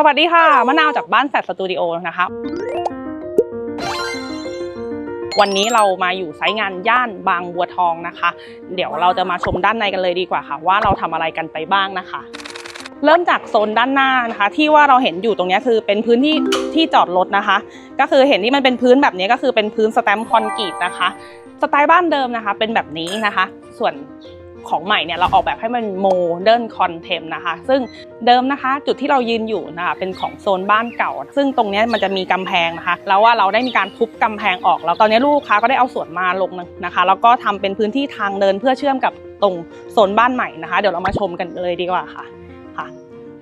สวัสดีค่ะ มะนาวจากบ้านแฟดสตูดิโอนะคะ วันนี้เรามาอยู่ไซต์งานย่านบางบัวทองนะคะ เดี๋ยวเราจะมาชมด้านในกันเลยดีกว่าค่ะ ว่าเราทำอะไรกันไปบ้างนะคะ เริ่มจากโซนด้านหน้านะคะ ที่ว่าเราเห็นอยู่ตรงเนี้ยคือเป็นพื้นที่ที่จอดรถนะคะ ก็คือเห็นที่มันเป็นพื้นแบบนี้ก็คือเป็นพื้นสแตมป์คอนกรีตนะคะ สไตล์บ้านเดิมนะคะ เป็นแบบนี้นะคะ ส่วน ของใหม่เนี่ยเราออกแบบให้มันโมเดิร์นคอนเทมนะคะ ซึ่งเดิมนะคะ จุดที่เรายืนอยู่นะคะเป็นของโซนบ้านเก่า ซึ่งตรงนี้มันจะมีกำแพงนะคะ แล้วว่าเราได้มีการทุบกำแพงออก แล้วตอนนี้ลูกค้าก็ได้เอาสวนมาลงนะคะ แล้วก็ทำเป็นพื้นที่ทางเดินเพื่อเชื่อมกับตรงโซนบ้านใหม่นะคะ เดี๋ยวเรามาชมกันเลยดีกว่าค่ะ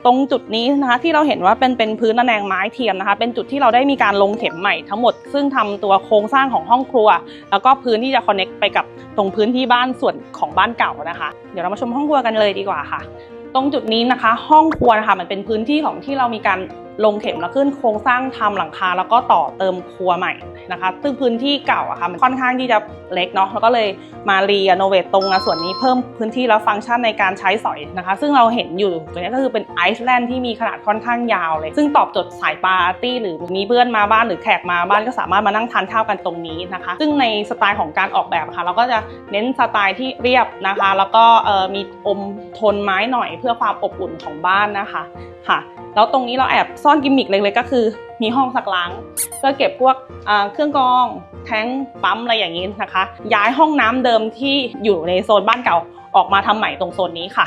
ตรงจุดนี้นะคะที่เราเห็นว่าเป็นเป็นพื้นระแนงไม้เทียมนะคะ เป็นจุดที่เราได้มีการลงเข็มใหม่ทั้งหมด ซึ่งทำตัวโครงสร้างของห้องครัว แล้วก็พื้นที่จะคอนเน็กไปกับตรงพื้นที่บ้านส่วนของบ้านเก่านะคะ เดี๋ยวเรามาชมห้องครัวกันเลยดีกว่าค่ะ ตรงจุดนี้นะคะ ห้องครัวนะคะมันเป็นพื้นที่ของที่เรามีการ ลงเข็มแล้วขึ้นโครงสร้างทำหลังคาแล้วก็ต่อเติมครัวใหม่นะคะ ซึ่งพื้นที่เก่าอะค่ะมันค่อนข้างที่จะเล็กเนาะแล้วก็เลยมารีโนเวทตรงนะส่วนนี้เพิ่มพื้นที่และฟังก์ชันในการใช้สอยนะคะ ซึ่งเราเห็นอยู่ตรงนี้ก็คือเป็นไอซ์แลนด์ที่มีขนาดค่อนข้างยาวเลย ซึ่งตอบโจทย์สายปาร์ตี้หรือมีเพื่อนมาบ้านหรือแขกมาบ้านก็สามารถมานั่งทานข้าวกันตรงนี้นะคะ ซึ่งในสไตล์ของการออกแบบะค่ะ เราก็จะเน้นสไตล์ที่เรียบนะคะ แล้วก็มีอมโทนไม้หน่อยเพื่อความอบอุ่นของบ้านนะคะค่ะแล้วตรงนี้เราแอบซ่อนกิมมิคเล็กๆก็คือ มีห้องซักล้างเพื่อเก็บพวกเครื่องกรอง แท้งปั๊มอะไรอย่างนี้นะคะ ย้ายห้องน้ำเดิมที่อยู่ในโซนบ้านเก่าออกมาทำใหม่ตรงโซนนี้ค่ะ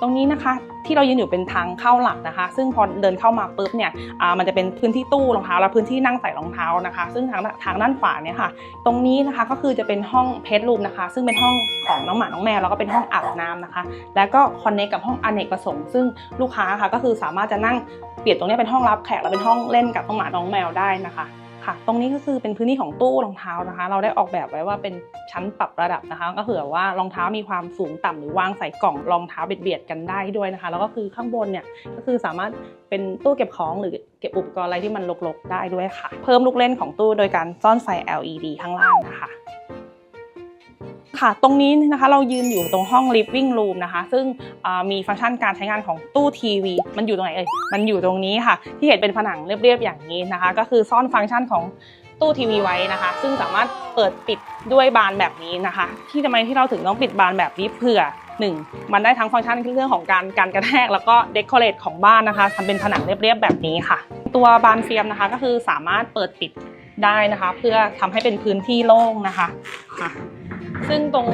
ตรงนี้นะคะ ที่เรายืนอยู่เป็นทางเข้าหลักนะคะ ซึ่งพอเดินเข้ามาปุ๊บเนี่ยอ่ามันจะเป็นพื้นที่ตู้รองเท้าและพื้นที่นั่งใส่รองเท้านะคะ ซึ่งทางทางด้านขวาเนี่ยค่ะ ตรงนี้นะคะก็คือจะเป็นห้องเพจรูมนะคะ ซึ่งเป็นห้องของน้องหมาน้องแมวแล้วก็เป็นห้องอาบน้ำนะคะ แล้วก็คอนเนคกับห้องอเนกประสงค์ ซึ่งลูกค้าค่ะก็คือสามารถจะนั่งเปลี่ยนตรงนี้เป็นห้องรับแขกและเป็นห้องเล่นกับน้องหมาน้องแมวได้นะคะ ค่ะ ตรงนี้ก็คือเป็นพื้นที่ของตู้รองเท้านะคะ เราได้ออกแบบไว้ว่าเป็นชั้นปรับระดับนะคะ ก็เผื่อว่ารองเท้ามีความสูงต่ำหรือวางใส่กล่องรองเท้าเบียดๆกันได้ด้วยนะคะ แล้วก็คือข้างบนเนี่ยก็คือสามารถเป็นตู้เก็บของหรือเก็บอุปกรณ์อะไรที่มันรกๆได้ด้วยค่ะ เพิ่มลูกเล่นของตู้โดยการซ่อนไฟ LED ข้างล่างนะคะ ค่ะ ตรงนี้นะคะเรายืนอยู่ตรงห้อง living room นะคะ ซึ่งมีฟังก์ชันการใช้งานของตู้ทีวี มันอยู่ตรงไหนเอ่ย มันอยู่ตรงนี้ค่ะ ที่เห็นเป็นผนังเรียบๆอย่างนี้นะคะ ก็คือซ่อนฟังก์ชันของตู้ทีวีไว้นะคะ ซึ่งสามารถเปิดปิดด้วยบานแบบนี้นะคะ ที่ทำไมที่เราถึงต้องปิดบานแบบนี้เผื่อหนึ่งมันได้ทั้งฟังก์ชันเรื่องของการการกระแทกแล้วก็เดคอเรทของบ้านนะคะทำเป็นผนังเรียบๆแบบนี้ค่ะ ตัวบานเฟียมนะคะก็คือสามารถเปิดปิด ได้นะคะ เพื่อทำให้เป็นพื้นที่โล่งนะคะค่ะซึ่งตรง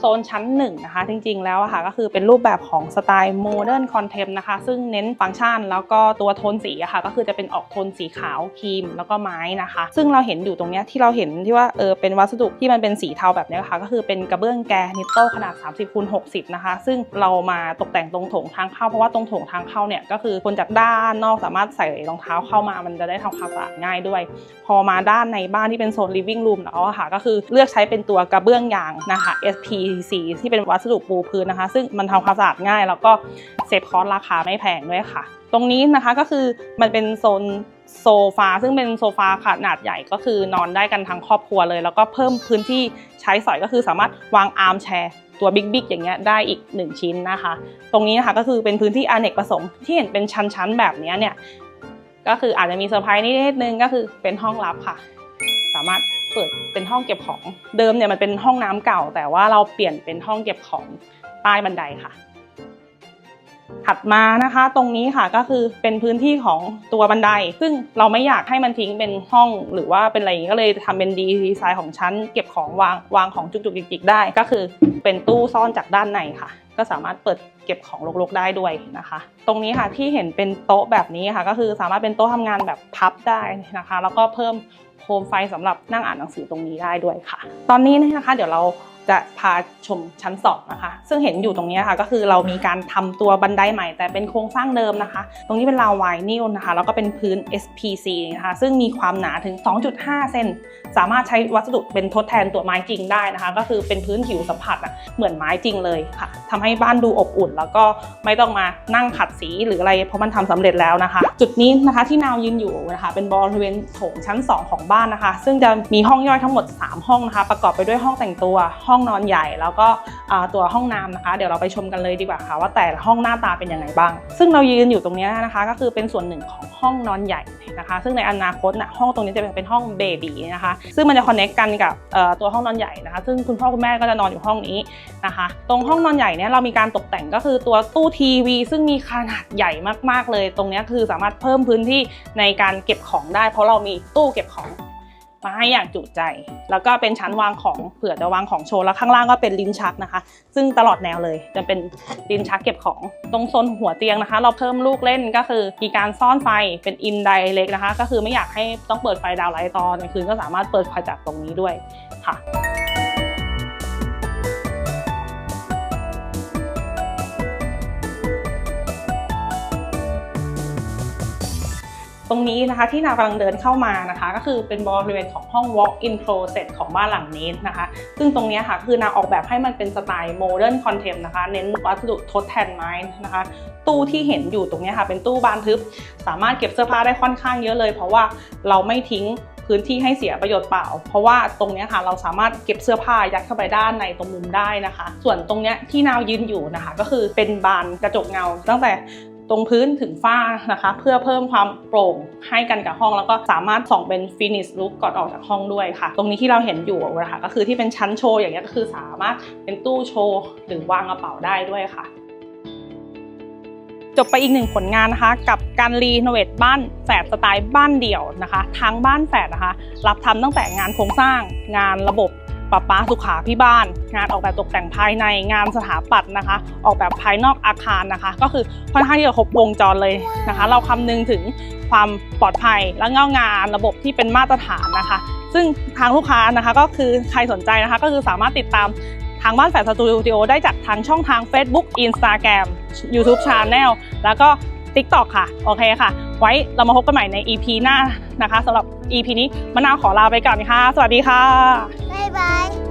โซนชั้นหนึ่งนะคะจริงๆแล้วอะค่ะก็คือเป็นรูปแบบของสไตล์โมเดิร์นคอนเทมนะคะซึ่งเน้นฟังก์ชัน แล้วก็ตัวโทนสีอะค่ะก็คือจะเป็นออกโทนสีขาวครีมแล้วก็ไม้นะคะ ซึ่งเราเห็นอยู่ตรงเนี้ยที่เราเห็นที่ว่าเออเป็นวัสดุที่มันเป็นสีเทาแบบเนี้ยค่ะก็คือเป็นกระเบื้องแกนิตโต้ขนาด 30คูณ60 นะคะ ซึ่งเรามาตกแต่งตรงโถงทางเข้าเพราะว่าตรงโถงทางเข้าเนี่ยก็คือคนจากด้านนอกสามารถใส่รองเท้าเข้ามามันจะได้ทำความสะอาดง่ายด้วย พอมาด้านในบ้านที่เป็นโซน living room แล้วอะค่ะก็คือเลือกใช้เป็นตัวกระเบื้องยางนะคะ SPC ที่เป็นวัสดุปูพื้นนะคะ ซึ่งมันทำความสะอาดง่าย แล้วก็เซฟคอสราคาไม่แพงด้วยค่ะ ตรงนี้นะคะก็คือมันเป็นโซนโซฟาซึ่งเป็นโซฟาขนาดใหญ่ก็คือนอนได้กันทั้งครอบครัวเลย แล้วก็เพิ่มพื้นที่ใช้สอยก็คือสามารถวางอาร์มแชร์ตัวบิ๊กๆอย่างเงี้ยได้อีก 1 ชิ้นนะคะ ตรงนี้นะคะก็คือเป็นพื้นที่อเนกประสงค์ที่เห็นเป็นชั้นๆแบบเนี้ยเนี่ยก็คืออาจจะมีเซอร์ไพรส์นิดนึงก็คือเป็นห้องลับค่ะ สามารถ เปิดเป็นห้องเก็บของ เดิมเนี่ยมันเป็นห้องน้ำเก่า แต่ว่าเราเปลี่ยนเป็นห้องเก็บของใต้บันไดค่ะ ถัดมานะคะตรงนี้ค่ะก็คือเป็นพื้นที่ของตัวบันได ซึ่งเราไม่อยากให้มันทิ้งเป็นห้องหรือว่าเป็นอะไรอย่างนี้ก็เลยทำเป็นดีไซน์ของชั้น เก็บของวางวางของจุกๆจิกๆได้ ก็คือเป็นตู้ซ่อนจากด้านในค่ะก็สามารถเปิดเก็บของรกๆได้ด้วยนะคะ ตรงนี้ค่ะที่เห็นเป็นโต๊ะแบบนี้ค่ะ ก็คือสามารถเป็นโต๊ะทำงานแบบพับได้นะคะ แล้วก็เพิ่ม โคมไฟสำหรับนั่งอ่านหนังสือตรงนี้ได้ด้วยค่ะ ตอนนี้นะคะ เดี๋ยวเรา จะพาชมชั้น2นะคะ ซึ่งเห็นอยู่ตรงนี้ค่ะ ก็คือเรามีการทำตัวบันไดใหม่ แต่เป็นโครงสร้างเดิมนะคะ ตรงนี้เป็นราวไวนิลนะคะ แล้วก็เป็นพื้น SPC นะคะ ซึ่งมีความหนาถึง 2.5 เซน สามารถใช้วัสดุเป็นทดแทนตัวไม้จริงได้นะคะ ก็คือเป็นพื้นผิวสัมผัสอะเหมือนไม้จริงเลยค่ะทำให้บ้านดูอบอุ่น แล้วก็ไม่ต้องมานั่งขัดสีหรืออะไร เพราะมันทำสำเร็จแล้วนะคะ จุดนี้นะคะที่นาวยืนอยู่นะคะ เป็นบริเวณโถงชั้น 2 ของบ้านนะคะ ซึ่งจะมีห้องย่อยทั้งหมด 3 ห้องนะคะ ประกอบไปด้วยห้องแต่งตัวห้ององนอนใหญ่ แล้วก็ตัวห้องน้ำนะคะ เดี๋ยวเราไปชมกันเลยดีกว่าค่ะ ว่าแต่ละห้องหน้าตาเป็นยังไงบ้าง ซึ่งเรายืนอยู่ตรงนี้นะคะ ก็คือเป็นส่วนหนึ่งของห้องนอนใหญ่นะคะ ซึ่งในอนาคตนะห้องตรงนี้จะเป็นห้องเบบีนะคะ ซึ่งมันจะคอนเน c กกันกับตัวห้องนอนใหญ่นะคะ ซึ่งคุณพ่อคุณแม่ก็จะนอนอยู่ห้องนี้นะคะ ตรงห้องนอนใหญ่เนี่ยเรามีการตกแต่งก็คือตัวตู้ทีวี ซึ่งมีขนาดใหญ่มากๆเลย ตรงนี้คือสามารถเพิ่มพื้นที่ในการเก็บของได้ เพราะเรามีตู้เก็บของ มาให้อย่างจุใจ แล้วก็เป็นชั้นวางของเผื่อจะวางของโชว์แล้วข้างล่างก็เป็นลิ้นชักนะคะ ซึ่งตลอดแนวเลยจะเป็นลิ้นชักเก็บของตรงโซนหัวเตียงนะคะ เราเพิ่มลูกเล่นก็คือมีการซ่อนไฟเป็นอินไดเล็กนะคะ ก็คือไม่อยากให้ต้องเปิดไฟดาวไลท์ตอนกลางคืนก็สามารถเปิดไฟจากตรงนี้ด้วยค่ะ ตรงนี้นะคะที่นากำลังเดินเข้ามานะคะ ก็คือเป็นบริเวณของห้อง walk-in closet ของบ้านหลังนี้นะคะ ซึ่งตรงนี้ค่ะคือนาออกแบบให้มันเป็นสไตล์ modern contempt นะคะ เน้นวัสดุทดแทนไม้นะคะ ตู้ที่เห็นอยู่ตรงนี้ค่ะ เป็นตู้บานทึบ สามารถเก็บเสื้อผ้าได้ค่อนข้างเยอะเลย เพราะว่าเราไม่ทิ้งพื้นที่ให้เสียประโยชน์เปล่า เพราะว่าตรงนี้ค่ะเราสามารถเก็บเสื้อผ้ายัดเข้าไปด้านในตรงมุมได้นะคะ ส่วนตรงนี้ที่นาวยืนอยู่นะคะ ก็คือเป็นบานกระจกเงา ตั้งแต่ ตรงพื้นถึงฝ้านะคะ เพื่อเพิ่มความโปร่งให้กันกับห้อง แล้วก็สามารถส่องเป็นฟินิชลุกก่อนออกจากห้องด้วยค่ะ ตรงนี้ที่เราเห็นอยู่นะคะก็คือที่เป็นชั้นโชว์อย่างเงี้ยก็คือสามารถเป็นตู้โชว์หรือวางกระเป๋าได้ด้วยค่ะจบไปอีกหนึ่งผลงานนะคะกับการรีโนเวทบ้านแฝดสไตล์บ้านเดี่ยวนะคะ ทางบ้านแฝดนะคะ รับทำตั้งแต่งานโครงสร้างงานระบบ ประปาสุขาพิบาล งานออกแบบตกแต่งภายในงานสถาปัตย์นะคะ ออกแบบภายนอกอาคารนะคะ ก็คือค่อนข้างที่จะครบวงจรเลยนะคะ เราคำนึงถึงความปลอดภัยและเงางานระบบที่เป็นมาตรฐานนะคะ ซึ่งทางลูกค้านะคะก็คือใครสนใจนะคะ ก็คือสามารถติดตามทางบ้านแฝดสตูดิโอได้จากทางช่องทาง Facebook Instagram YouTube Channel แล้วก็ TikTok ค่ะ โอเคค่ะ ไว้เรามาพบกันใหม่ใน EP หน้านะคะสำหรับ EP นี้มะนาวขอลาไปก่อนค่ะ สวัสดีค่ะ บ๊ายบาย